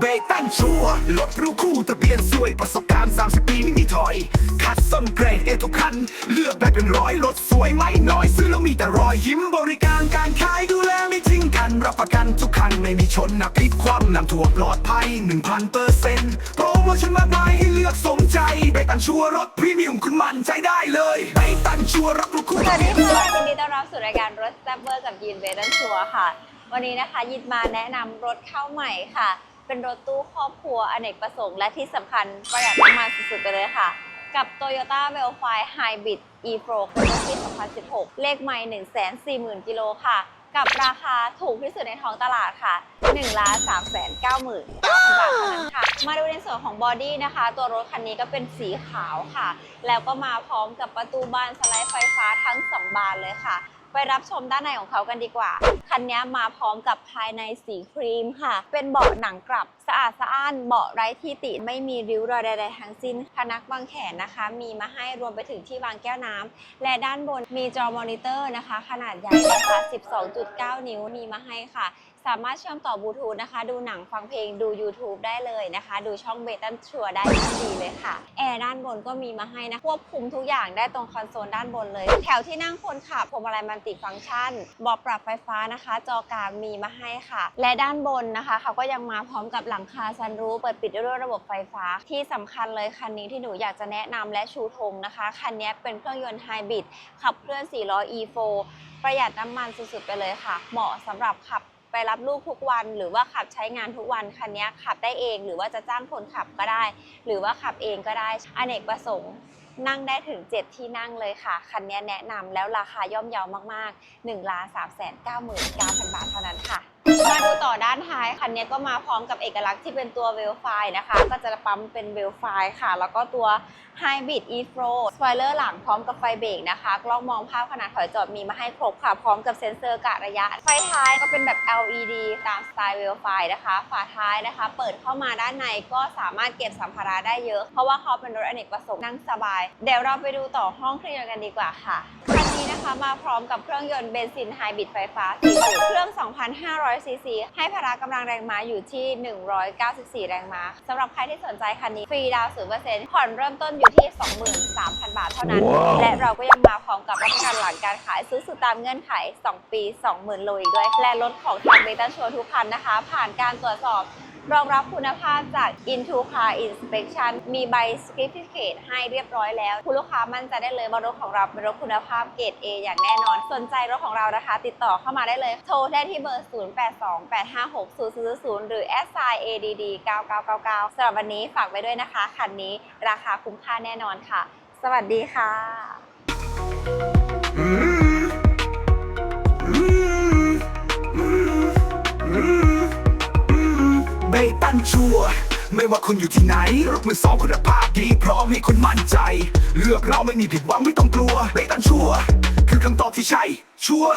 เบตันชัวร์รถรู้คู่ทะเบียนสวยประสบการณ์ 30 ปีไม่มีถอย คัดส้นเกรดเอทุกคัน เลือกได้เป็นร้อยรถสวยไม่น้อย ซื้อแล้วมีแต่รอยยิ้มบริการการขายดูแลไม่ทิ้งกัน รับประกันทุกคันไม่มีชนนักพลิกคว่ำนำถั่วปลอดภัย 1,000เปอร์เซ็นต์โปรโมชั่นมากมายให้เลือกสมใจเบตันชัวรถพรีเมียมคุณมั่นใจได้เลยเบตันชัวร์รถรู้คู่สวัสดีค่ะยินดีต้อนรับสู่รายการรถแซบเบอร์กับยีนเวดันชัวค่ะ วันนี้นะคะยินมาแนะนำรถเข้าใหม่ค่ะ เป็นรถตู้ครอบครัวอเนกประสงค์และที่สำคัญประหยัดน้ำมันสุดๆไปเลยค่ะ กับ Toyota v e l f i Hybrid e-Pro ปี2016 เลขไมล์140,000 กิโลค่ะ กับราคาถูกที่สุดในท้องตลาดค่ะ1 3 9 9 0 0 0บาทเท่านั้นค่ะ มาดูในส่วนของบอดี้นะคะ ตัวรถคันนี้ก็เป็นสีขาวค่ะ แล้วก็มาพร้อมกับประตูบานสไลด์ไฟฟ้าทั้ง 2 บานเลยค่ะ ไปรับชมด้านในของเขากันดีกว่า คันนี้มาพร้อมกับภายในสีครีมค่ะ เป็นเบาะหนังกลับสะอาดสะอ้านเบาะไร้ที่ติ ไม่มีริ้วรอยใดๆทั้งสิ้นพนักวางแขนนะคะ มีมาให้รวมไปถึงที่วางแก้วน้ำและด้านบนมีจอมอนิเตอร์นะคะ ขนาดใหญ่นะคะ12.9 นิ้วมีมาให้ค่ะสามารถเชื่อมต่อบลูทูธนะคะ ดูหนังฟังเพลงดู YouTube ได้เลยนะคะ ดูช่องเบตันชัวได้ดีเลยค่ะ ร์ด้านบนก็มีมาให้นะ ควบคุมทุกอย่างได้ตรงคอนโซลด้านบนเลย แถวที่นั่งคนขับพวงมาลัยมัลติฟังก์ชันบาะปรับไฟฟ้านะคะ จอกลางมีมาให้ค่ะ และด้านบนนะคะเขาก็ยังมาพร้อมกับหลังคาซันรูฟเปิดปิดด้วยระบบไฟฟ้า ที่สำคัญเลยคันนี้ที่หนูอยากจะแนะนำและชูธงนะคะคันนี้เป็นเครื่องยนต์ไฮบริดขับเคลื่อน4ล้อ E4 ประหยัดน้ำมันสุดๆไปเลยค่ะ เหมาะสำหรับขับ ไปรับลูกทุกวัน หรือว่าขับใช้งานทุกวันคันนี้ขับได้เอง หรือว่าจะจ้างคนขับก็ได้ หรือว่าขับเองก็ได้อเนกประสงค์นั่งได้ถึง 7 ที่นั่งเลยค่ะ คันนี้แนะนำแล้วราคาย่อมเยาวมากๆ1ล้าน3 9 9 0 0 0บาทเท่านั้นค่ะ มาดูต่อด้านท้ายคันนี้ก็มาพร้อมกับเอกลักษณ์ที่เป็นตัวเวลไฟนะคะ ก็จะปั๊มเป็นเวลไฟค่ะ แล้วก็ตัว Hybrid e-Pro สปอยเลอร์หลังพร้อมกับไฟเบรกนะคะ กล้องมองภาพขนาดถอยจอดมีมาให้ครบค่ะ พร้อมกับเซ็นเซอร์กะระยะ ไฟท้ายก็เป็นแบบ LED ตามสไตล์เวลไฟนะคะ ฝาท้ายนะคะ เปิดเข้ามาด้านในก็สามารถเก็บสัมภาระได้เยอะ เพราะว่าเขาเป็นรถอเนกประสงค์นั่งสบาย เดี๋ยวเราไปดูต่อห้องเครื่องยนต์กันดีกว่าค่ะคันนี้นะคะมาพร้อมกับเครื่องยนต์เบนซินไฮบริดไฟฟ้า4สูบเครื่อง 2,500ซีซีให้พละกำลังแรงม้าอยู่ที่ 194 แรงม้าสำหรับใครที่สนใจคันนี้ ฟรีดาวน์0%ผ่อนเริ่มต้นอยู่ที่ 23,000 บาทเท่านั้นว้าวและเราก็ยังมาพร้อมกับรับประกันหลังการขายซื้อสุดตามเงื่อนไข 2 ปี 20,000โลอีกด้วย และรถของทางเบต้าชัวทุกคันนะคะ ผ่านการตรวจสอบ รองรับคุณภาพจาก Into Car Inspection มีใบ Certificate ให้เรียบร้อยแล้ว คุณลูกค้ามั่นใจได้เลยว่ารถของเราเป็นรถคุณภาพเกรด A อย่างแน่นอน สนใจรถของเรานะคะ ติดต่อเข้ามาได้เลย โทรได้ที่เบอร์ 0828560000 หรือ s i add 9999สำหรับวันนี้ฝากไว้ด้วยนะคะ คันนี้ราคาคุ้มค่าแน่นอนค่ะ สวัสดีค่ะ นชัวร์ไม่ว่าคุณอยู่ที่ไหนรถมือสองคุณภาพดีพร้อมให้คุณมั่นใจ เลือกเราไม่มีผิดหวังไม่ต้องกลัวเบตันชัวร์คือคำตอบที่ใช่ชัวร์